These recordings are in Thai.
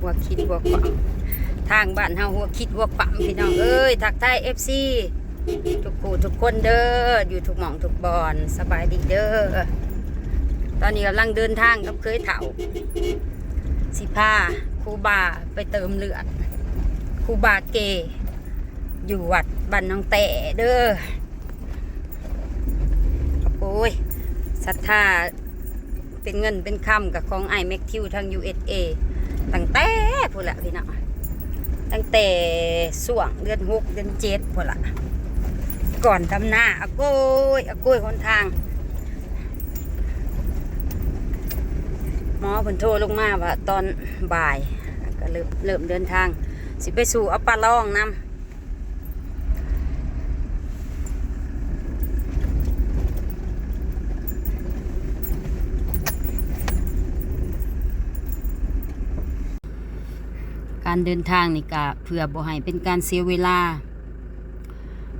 หัวคิดหัวขวางทางบ้านเฮาหัวคิดหัวขวางพี่น้องเอ้ยทักทาย FC ทุกผู้ทุกคนเด้ออยู่ทุกหม่องทุกบอนสบายดีเด้อตอนนี้กำลังเดินทางกับเคยเถาสิพาครูบาไปเติมเลือดครูบาเก อยู่วัดบ้านน้องแต่เด้อโอ้ยศรัทธาเป็นเงินเป็นคำกับของไอแม็กทิวทาง USA ตั้งแต่พูดละพี่น้องตั้งแต่ส่วงเดือนหกเดือนเจ็ดพูดละก่อนทำหน้าอาโก้ยอาโก้ยคนทางหมอผลโทรลงมาว่าตอนบ่าย ก็เริ่มเริ่มเดินทาง สิไปสู่อัปปาล่องน้ำ การเดินทางนี่ก็เพื่อบ่ให้เป็นการเสียเวลา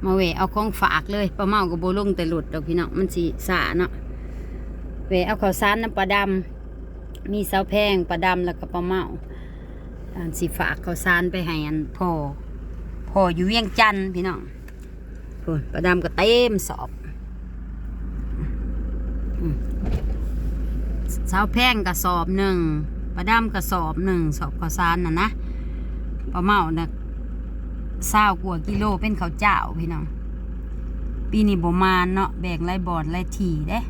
มาเวะเอาของฝากเลยปลาเมากับโบลงแต่หลุดดอกพี่น้องมันสีสาเนาะเวะเอาข้าวสารน้ำปลาดำมีเสาแพงปลาดำแล้วก็ปลาเมาอันสีฝากข้าวสารไปให้อันพ่อพ่ออยู่เวียงจันทน์พี่น้องพูนปลาดำก็เต็มสอบเสาแพงกระสอบหนึ่งปลาดำกระสอบหนึ่งสอบข้าวสารน่ะนะ ปลาเมานะเศร้ากว่ากิโลเป็นเขาเจ้าพี่น้อง ปีนี้บ่มานเนาะแบ่งไรบอดไรทีเด้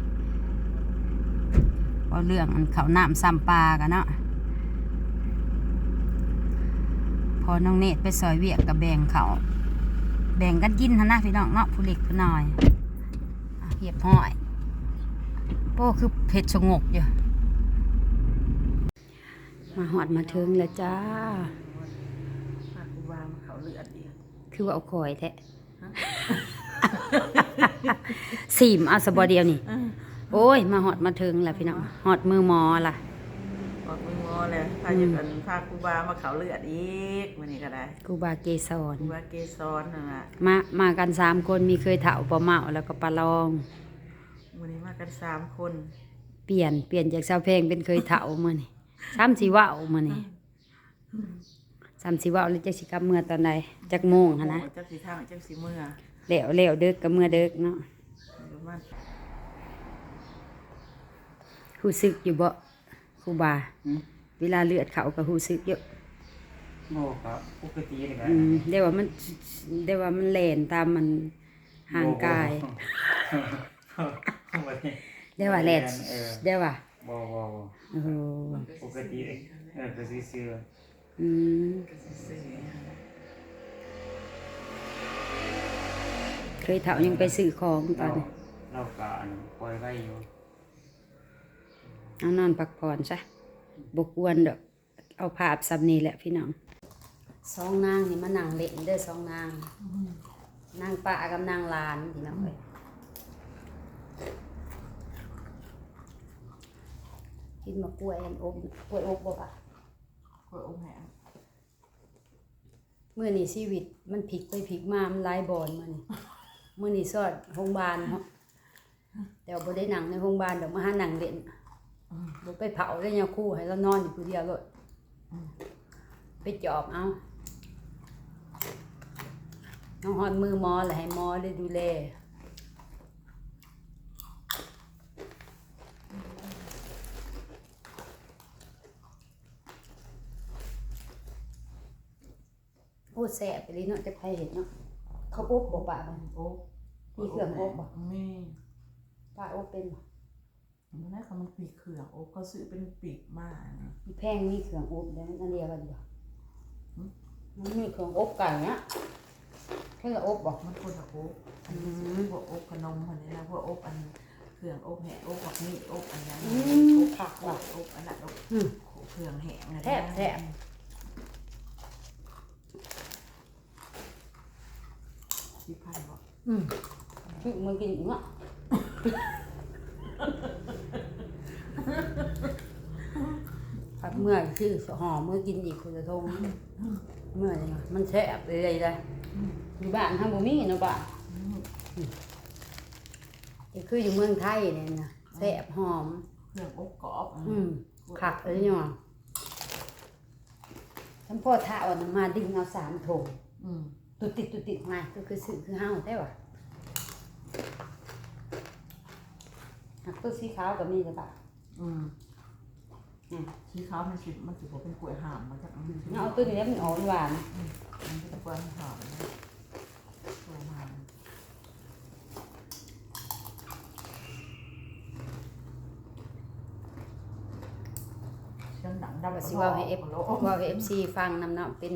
เพราะเรื่องอันเขาน้ำซ้ำปลากันเนาะพอน้องเนตไปซอยเวียกกับแบ่งเขาแบ่งกันกินหั้นะพี่น้องเนาะผู้เล็กผู้น้อยเหียบห้อยโป้คือเผ็ดสงบอยู่มาหอดมาถึงแล้วจ้า เขาเลือดดีคือว่าเอาคอยแท้สีมเอาสบอเดียวนี่ โอ้ย มาหอดมาถึงแล้วพี่น้องหอดมือหมอล่ะบอกมึงงอเลยพาอยู่กันพากูบามาเขาเลือดอีกวันนี้ก็ได้กูบาเกสรกูบาเกซอนนั่นแหละมามากันสามคนมีเคยเถาปลาเมาแล้วก็ปลาลองวันนี้มากันสามคน เปลี่ยนเปลี่ยนจากชาวเพลงเป็นเคยเถามื่อนี่ซ้ำสีว่าวมื่อนี่ ซ้ำสีว่าวแล้วจะสิกลับเมื่อตอนใดจากโมงหะนะโอ้จักสีทางจักสีเมื่อเหลวเหลวเด็กกับเมื่อเด็กเนาะประมาณหูซึกอยู่บ่ครูบาเวลาเลือดเขาก็หูซึกเยอะโง่ครับปกติเลยครับอืมเดี๋ยวว่ามันเดี๋ยวว่ามันแล่นตามมันห่างกายเดี๋ยวว่าแล่นเออเดี๋ยวว่าบ่บ่บ่โอ้โหปกติเลยเออก็ซื่อ อืมเคยเถายังไปซื้อของๆตอเรานนี้เราก็อันปล่อยไว้อยู่เอานอนพักผ่อนซะบกวนดอกเอาภาพซ้ำนี่แหละพี่น้องสองนางนี่มานั่งเล่นเด้อสองนางนางป้ากับนางหลานพี่น้องเอ้ยกินมากล้วยอันอบกล้วยอบบ่ปะ กล้วยอมแหงเมื่อนี้ชีวิตมันพลิกไปพลิกมา มันหลายบอนมานี่เมื่อนี้สอดโรงพยาบาลเนาะแต่ว่าบ่ได้หนังในโรงพยาบาลดอกมาหาหนังเล่นบ่ไปเผาได้ยาคู่ให้เรานอนอยู่ผู้เดียวเลยไปจอบเอาน้องหอดมือหมอแหละให้หมอได้ดูแล โอ้แสบไปเลยเนาะจะใครเห็นเนาะเขาอบบ่ปะมันโอ้มีเครื่องอบบ่มีป้าอบเป็นบ่มันน่าเขามันปีกเครื่องโอ้เขาซื้อเป็นปีกมานะมีแพงมีเครื่องอบแล้วอันเดียวกันบ่มันมีเครื่องอบไก่เนี้ยเครื่องอบบ่มันคนละโอ๊กอันอืนี้มพวกโอ๊กขนมคนนี้นะพวกโอ๊กอันเครื่องโอ๊กแหงโอ๊กแบบนี้โอ๊กอันนั้นอืมโอ๊กผักโอ๊ว่ะกโอ๊กอันนั้นโอ๊กอืมเครื่องแหงนะแซ่บแซ่บ สิพันบอกอืมคือมือกินอีกเนาะผักเมื่อยคือหอมเมื่อกินอีกคุณจะทงเมื่อยยังไงมันแซ่บเลยเลยเลยอยู่บ้านทำบ่มีเนาะบ้านก็คืออยู่เมืองไทยเนี่ยนะแซ่บหอมเครื่องโอ๊กกรอบอืมผักเลยเนาะฉันพ่อท่าอ่อนมาดึงเอาสามถงอืม ตุดติดตุดติดมาก็คือสื่อคือเฮาได้ว่ะหักตัวสีขาวก็มีแต่ปะอืมอืมสีขาวมันสิมันสิบ่เป็นกล้วยห่ามมันจะมันสิเอาตัวนี้มันอ่อนหวานมันเป็นกล้วยห่ามนะกล้วยห่ามเสียงดังดังก็สิว่าให้เอฟโลว่าให้เอฟซีฟังนำเนาะเป็น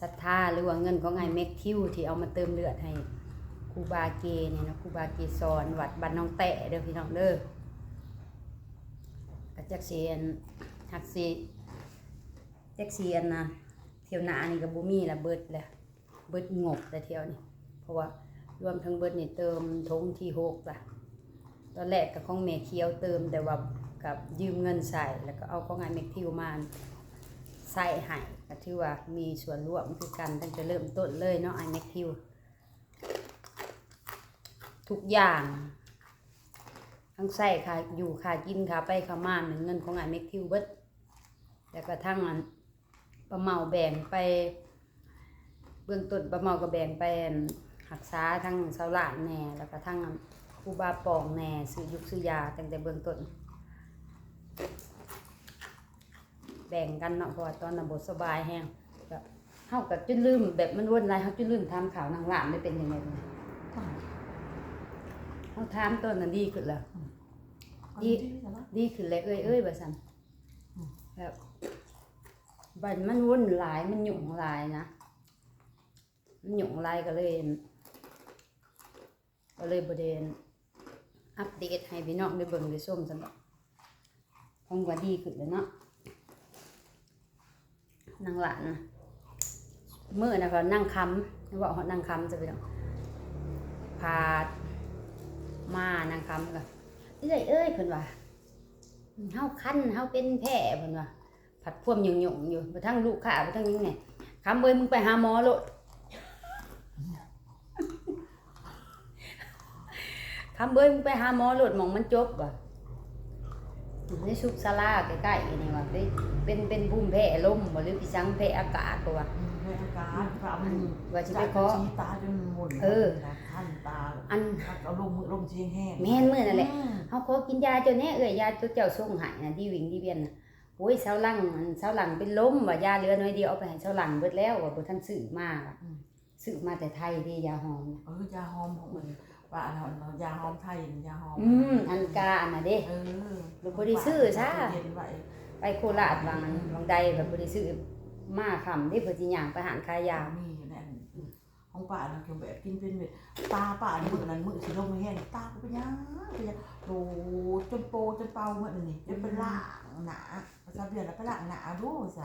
ศรัทธาหรือว่าเงินของไอ้เม็กคิวที่เอามาเติมเลือดให้ครูบาเกเนี่ยนะครูบาเกสอนวัดบ้านน้องแตะเด้อพี่น้องเด้อก็จักเสียนหักสิจักเสียนนะเที่ยวหน้านี่ก็บ่มีละเบิดแหละเบิดงบแต่เที่ยวนี่เพราะว่ารวมทั้งเบิดนี่เติมทงที่หกละตอนแรกกับของแม่เคียวเติมแต่ว่ากับยืมเงินใส่แล้วก็เอาของไอ้เม็กทิวมาใส่ให้ ก็ถือว่ามีส่วนร่วมคือกันตั้งแต่เริ่มต้นเลยเนาะไอ้เม็กทิวทุกอย่างทั้งใส่ค่ะอยู่ค่ะกินค่ะไปค่ะมาหนึ่งเงินของไอ้เม็กทิวเบิดแล้วก็ทั้งอันประเมาแบ่งไป เบื้องต้นประเมาก็แบ่งไปหักษาทั้งสาหลานแน่แล้วก็ทั้งคูบาปองแน่ซื้อยุกซื้อยาตั้งแต่เบื้องต้น แบ่งกันเนาะเพราะว่าตอนนั้นบสบายแฮงก็เฮากับจนลืมแบบมันวนไรเฮาจนลืมทำข่าวนางหลานได้เป็นยังไงบ้างเฮาถามต้นนั้นดีขึ้นแล้วดีดีขึ้นเลยเอ้ยเอ้ยว่าซั่นแบบบัดมันวนหลายมันหยุ่งหลายนะมันหยุ่งหลายก็เลยก็เลยบเดนอัปเดตให้พี่น้องได้เบิ่งได้ชมสำหรับคงว่าดีขึ้นแล้วเนาะ นางหลานเมื่อนะก็นั่งคำบอกเขานั่งคำจะไปน้องพามานั่งคำก็เอ้ยเอ้ยเพิ่นว่าเฮาคันเฮาเป็นแผลเพิ่นว่าผัดพ่วมหยุ่งๆอยู่บ่ทั้งลูกค้าบ่ทั้งยังไงคำเอ้ยมึงไปหาหมอโลดคำเบิ้งไปหาหมอหลดหมองมันจบว่ะ ในซุกซาลาใกล้ๆนี่ว่ะเป็นเป็นเป็นภูมิแพ้ลมบ่หรือพี่สังแพ้อากาศก็ว่าเวลาการก็เอามือว่าสิไปขอชี้ตาจนหมุนเออขั้นตาอันเอาลงมือลงเชียงแห้งแม่นมื้อนั่นแหละอืมเฮาขอกินยาเจ้าแน่เอ้ยยาตัวเจ้าส่งให้น่ะดีวิ่งดีเวียนน่ะโอ้ยเสาหลังอันเสาหลังเป็นลมว่ายาเหลือน้อยเดียวเอาไปให้เสาหลังเบิดแล้วว่าบ่ทันซื้อมาว่ะซื้อมาแต่ไทยเด้ยาหอมน่ะเออยาหอมของมัน ว่าอันนั้นยาหอมไทยยาหอมอืมอันกาอันน่ะเด้เออลูกบ่ได้ซื้อซะเย็นไว้ไปโคราชวางอันวางใดแบบบ่ได้ซื้อมาคำที่เพิ่นสิย่างไปหารขายยามีอยู่ในอันของป่านะคือแบบกินเป็นแบบตาป่านี่มือนั้นมือสิลงไม่แห้งตาก็เป็นยังเป็นยังโดจนโปจนเป่าเหมือนนี่จนเป็นล่างหนาภาษาเบียนแล้วไปล่างหนาดูสิ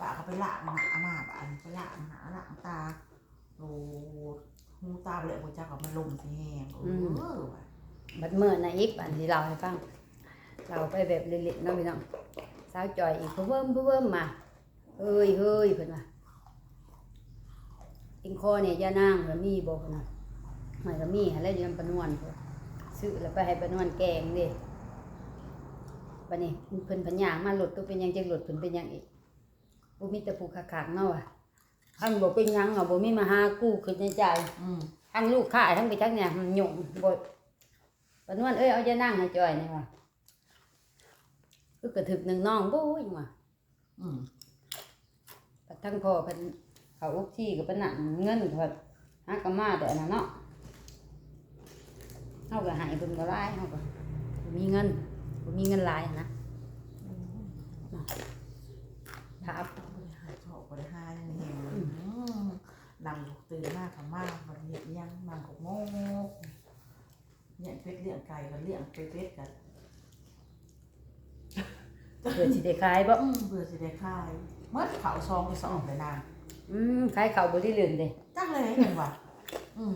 ป่าก็ไปล่างหนามาป่าไปล่างหนาล่างตาโด หูตาไปเลยหัวใจกับมันลมสิแห้งเออว่ะบัดเมื่อนะอีกอันที่เราให้ฟังเราไปแบบเล่นๆเนาะพี่น้องสาวจอยอีกเพิ่มเพิ่มมาเฮ้ยเฮ้ยเพิ่นว่าอิงคอเนี่ยย่านางแล้วมีบ่เพิ่นน่ะหมายก็มีให้แล้วอยู่นำปานวนเพิ่นซื้อแล้วไปให้ปานวนแกงเด้บัดนี้เพิ่นเพันย่างมาหลุดตัวเป็นหยังจังหลุดเพิ่นเป็นหยังอีกบ่มีแต่ผู้คักๆเนาะว่ะ อันบ่เป็นหยังอะบ่มีมาหากู้ขึ้นในใจอืมทั้งลูกค้าทั้งไปทั้งเนี่ยมันหยุ่งบดปนวนเอ้ยเอาจะนั่งให้จอยนี่ว่ะคือกระถึกหนึ่งน้องบุ้ยว่ะอืมปัดทั้งพ่อเพิ่นเขาอุกที่กับปนนันเงินกับหากะมาแต่อันนั้นเนาะเฮาก็ใหายเพิ่นก็หลายเฮาก็บ่มีเงินบ่มีเงินหลายนะถ้าเอา บริหารชอบบริหารยังเห็น ดังตื่นมากค่ะมากมันเห็นยังมันก็โง่เนี่ยเป็ดเลี้ยงไก่กับเลี้ยงเป็ดเป็ดกันเพื่อสิได้ขายบ่อืมเบื่อสิได้ขายเมื่อเขาซองไปสองเลยนางอืมขายข้าวบ่ได้เรื่องเด้จังเลยเห็นว่ะอืม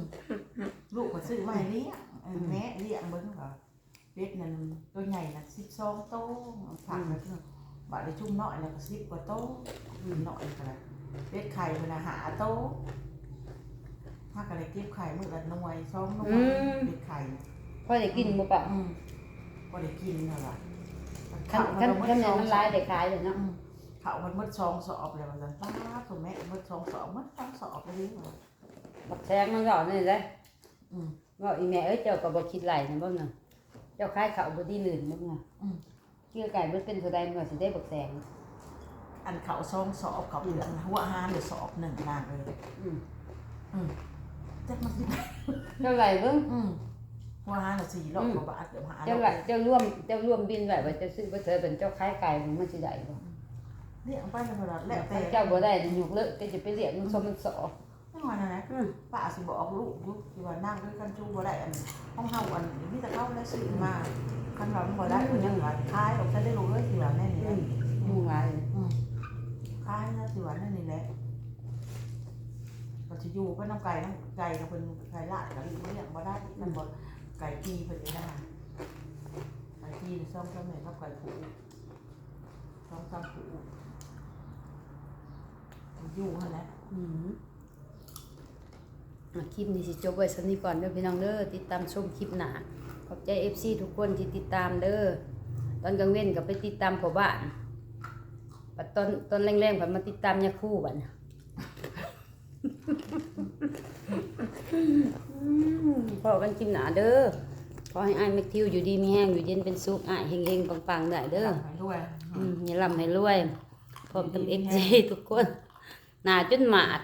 ลูกก็ซื้อมาให้เลี้ยงเออแม่เลี้ยงเบิ้งก็เป็ดนั่นตัวใหญ่น่ะสิบสองโตผักแล้วก็บาดได้ชุ่มน้อยแล้วก็สิบกว่าโตน้อยก็ได้ เป็ดไข่มันน่ะหาโตถ้าอะไรเก็บไข่มื้อละหน่วยสองหน่วยเป็ดไข่พอได้กินบ่ปะอืมก็ได้กินนั่นล่ะคันคันคันแม่นมันหลายได้ขายเลยเนาะอืมเขามันมืดซองสอบเลยว่าซั่นป้าตัวแม่มืดซองสอบมืดซองสอบเลยว่ะ บักแซงมันก็นี่แหละอืมว่าอีแม่เอ้ยเจ้าก็บ่คิดไหลนะบ่น่ะเจ้าคายเขาบ่ดีลื่นบ่น่ะอืม เกี่ยวไก่มันเป็นเท่าใดมันก็สิได้บักแซง อันเขาซองสอบเขาเปลือกหัวหานหรือสอบหนึ่งนางเลยอืมอืมจักมันสิเท่าไหร่เบิ่งอืมหัวหานน่ะสี่รอบกว่าบาทเกือบห้าเจ้าไหลเจ้าร่วมเจ้าร่วมบินไว้ว่าจะซื้อบ่เธอเป็นเจ้าคายไก่มันสิได้บ่เรียกไปเลยเวลาแล้วแต่เจ้าบ่ได้ยุกเลิกก็จะไปเรียกมันสมมันสอไม่ว่านะนะอืมป้าสิบอกลูกลูกที่ว่านั่งด้วยกันจูบ่ได้อันห้องเฮาอันนี่แต่เขาได้ซื้อมาคันเราบ่ได้มันยังว่าคายเราจะได้รู้เลยสิว่าแน่นี่แหละยุ่งหลาย อืมคายนะสิว่าแน่นี่แหละก็สิอยู่ก็น้ำไก่น้ำไก่ก็เป็นไก่ลาดก็เลี้ยงบ่ได้มันบ่ไก่กีเพิ่นนี่นะไก่กีนี่ซ่อมซ่อมแม่กับไก่ผูซ่อมซ่อมผูอยู่หั่นแหละอืมอะคลิปนี้สิจบไว้สักนี้ก่อนเด้อพี่น้องเด้อติดตามชมคลิปหน้าขอบใจ FC ทุกคนที่ติดตามเด้อตอนกลางเว้นก็ไปติดตามพ่อบ้าน ปัดตอนตอนแรงๆผมมาติดตามยาคู่บัดน่ะอืมพอกันคลิปหน้าเด้อขอให้อ้ายแม็กทิวอยู่ดีมีแห้งอยู่เย็นเป็นสุขอ้ายเฮงๆปังๆได้เด้อไปด้วยอืมอย่าลำให้รวยพร้อมกับเอฟซีทุกคน หน้าจนหมาด